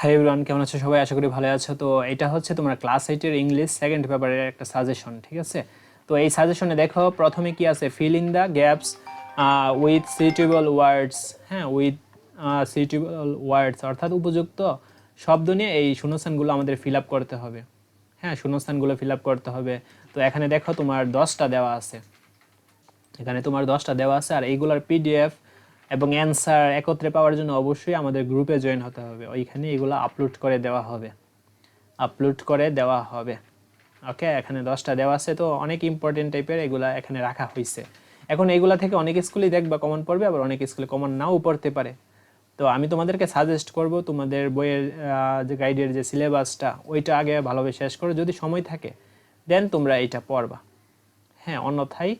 Hi everyone কেমন আছো সবাই? আশা করি ভালো আছো। তো এটা হচ্ছে তোমার ক্লাস এইটের ইংলিশ সেকেন্ড পেপারের একটা সাজেশন ঠিক আছে? তো এই সাজেশনে দেখো, প্রথমে কি আছে? Fill in the gaps with suitable words হ্যাঁ উইথ সুইটেবল ওয়ার্ডস অর্থাৎ উপযুক্ত শব্দ নিয়ে এই শূন্যস্থানগুলো আমাদের ফিল আপ করতে হবে। হ্যাঁ শূন্যস্থানগুলো ফিল আপ করতে হবে। তো এখানে দেখো তোমার দশটা দেওয়া আছে। এখানে তোমার দশটা দেওয়া আছে, আর এইগুলোর পিডিএফ এবং অ্যান্সার একত্রে পাওয়ার জন্য অবশ্যই আমাদের গ্রুপে জয়েন হতে হবে। ওইখানে এগুলো আপলোড করে দেওয়া হবে। আপলোড করে দেওয়া হবে। ওকে এখানে দশটা দেওয়া আছে, তো অনেক ইম্পর্টেন্ট টাইপের এগুলা এখানে রাখা হয়েছে এখন এইগুলা থেকে অনেক স্কুলেই দেখবা কমন পড়বে, আবার অনেক স্কুলে কমন নাও পড়তে পারে। তো আমি তোমাদেরকে সাজেস্ট করব, তোমাদের বইয়ের যে গাইডের যে সিলেবাসটা ওইটা আগে ভালোভাবে শেষ করো। যদি সময় থাকে দেন তোমরা এইটা পড়বা। হ্যাঁ অন্যথায়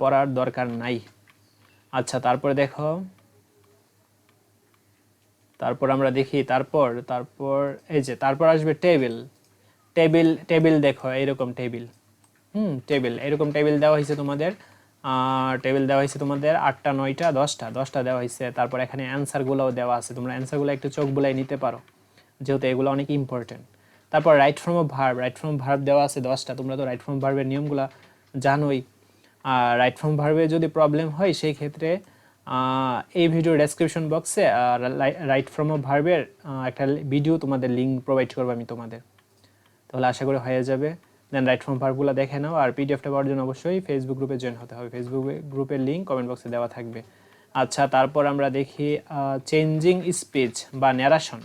পড়ার দরকার নাই। আচ্ছা তারপরে দেখো। তারপর আমরা দেখি, তারপর তারপর, এই যে, তারপর আসবে টেবিল। টেবিল টেবিল দেখো, এইরকম টেবিল। হুম, টেবিল এরকম টেবিল দেওয়া হয়েছে তোমাদের। টেবিল দেওয়া হয়েছে তোমাদের আটটা, নয়টা, দশটা দশটা দেওয়া হয়েছে। তারপর এখানে অ্যান্সারগুলোও দেওয়া আছে। তোমরা অ্যান্সারগুলো একটু চোখ বুলাই নিতে পারো, যেহেতু এগুলো অনেক ইম্পর্টেন্ট তারপর right form of verb right form verb দেওয়া আছে দশটা। তোমরা তো রাইট ফ্রম ভার্বের নিয়মগুলো জানোই। রাইট ফ্রম ভার্বে যদি প্রবলেম হয়, সেই ক্ষেত্রে এই ভিডিও ডেসক্রিপশন বক্সে রাইট ফ্রম অফ ভার্বের একটা ভিডিও তোমাদের লিঙ্ক প্রোভাইড করব আমি তোমাদের। তাহলে আশা করি হয়ে যাবে। দেন রাইট ফ্রম ভার্বগুলো দেখে নাও, আর পিডিএফটা পাওয়ার জন্য অবশ্যই ফেসবুক গ্রুপে জয়েন হতে হবে। ফেসবুক গ্রুপের লিঙ্ক কমেন্ট বক্সে দেওয়া থাকবে। আচ্ছা তারপর আমরা দেখি চেঞ্জিং স্পিচ বা ন্যারাশন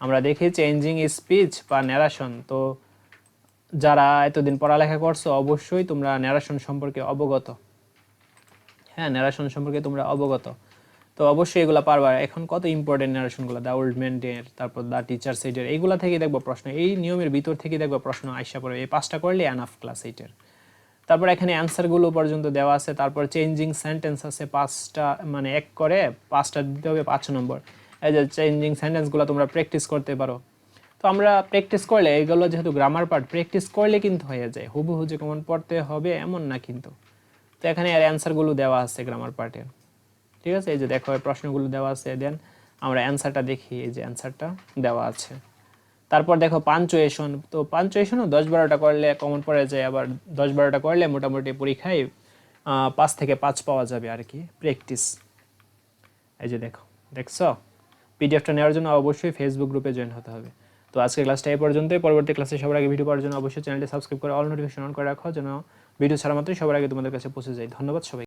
আমরা দেখি চেঞ্জিং স্পিচ বা ন্যারাশন তো যারা এতদিন পড়ালেখা করছ, অবশ্যই তোমরা ন্যারাশন সম্পর্কে অবগত। হ্যাঁ ন্যারেশন সম্পর্কে তোমরা অবগত। তো অবশ্যই এগুলো পারবা। এখন কত ইম্পর্টেন্ট ন্যারেশনগুলো দ্য ওল্ড ম্যানের তারপর দ্য টিচার সাইডের এইগুলা থেকে দেখব প্রশ্ন। এই নিয়মের ভিতর থেকে দেখব প্রশ্ন আইসা পড়বে এই পাঁচটা করলে অ্যানাফ ক্লাস এইটের তারপর এখানে অ্যান্সারগুলো পর্যন্ত দেওয়া আছে, তারপর চেঞ্জিং সেন্টেন্স আছে পাঁচটা মানে এক করে পাঁচটা দিতে হবে, পাঁচ নম্বর। এই যে চেঞ্জিং সেন্টেন্সগুলো তোমরা প্র্যাকটিস করতে পারো। তো আমরা প্র্যাকটিস করলে এগুলো যেহেতু গ্রামার পার্ট প্র্যাকটিস করলে কিন্তু হয়ে যায়। হুবহু যে কেমন পড়তে হবে এমন না কিন্তু। তো এখানে আর অ্যান্সারগুলো দেওয়া আছে গ্রামার পার্টের ঠিক আছে? এই যে দেখো প্রশ্নগুলো দেওয়া আছে, দেন আমরা অ্যান্সারটা দেখি, এই যে অ্যান্সারটা দেওয়া আছে। তারপর দেখো পাঞ্চুয়েশন তো পাঞ্চুয়েশনও দশ বারোটা করলে কমন পড়ে যায়, আবার দশ বারোটা করলে মোটামুটি পরীক্ষায় পাঁচ থেকে পাঁচ পাওয়া যাবে আর কি প্র্যাকটিস এই যে দেখো, দেখছ? পিডিএফটা নেওয়ার জন্য অবশ্যই ফেসবুক গ্রুপে জয়েন হতে হবে। তো আজকে ক্লাসটা এই পর্যন্ত পরবর্তী ক্লাসে সবার আগে ভিডিও পাওয়ার জন্য অবশ্যই চ্যানেলটি সাবস্ক্রাইব করে অল নোটিফিকেশন অন করে রাখো, যেন ভিডিও ছাড়া মাত্রই সবার আগে তোমাদের কাছে পৌঁছে যায়। ধন্যবাদ সবাই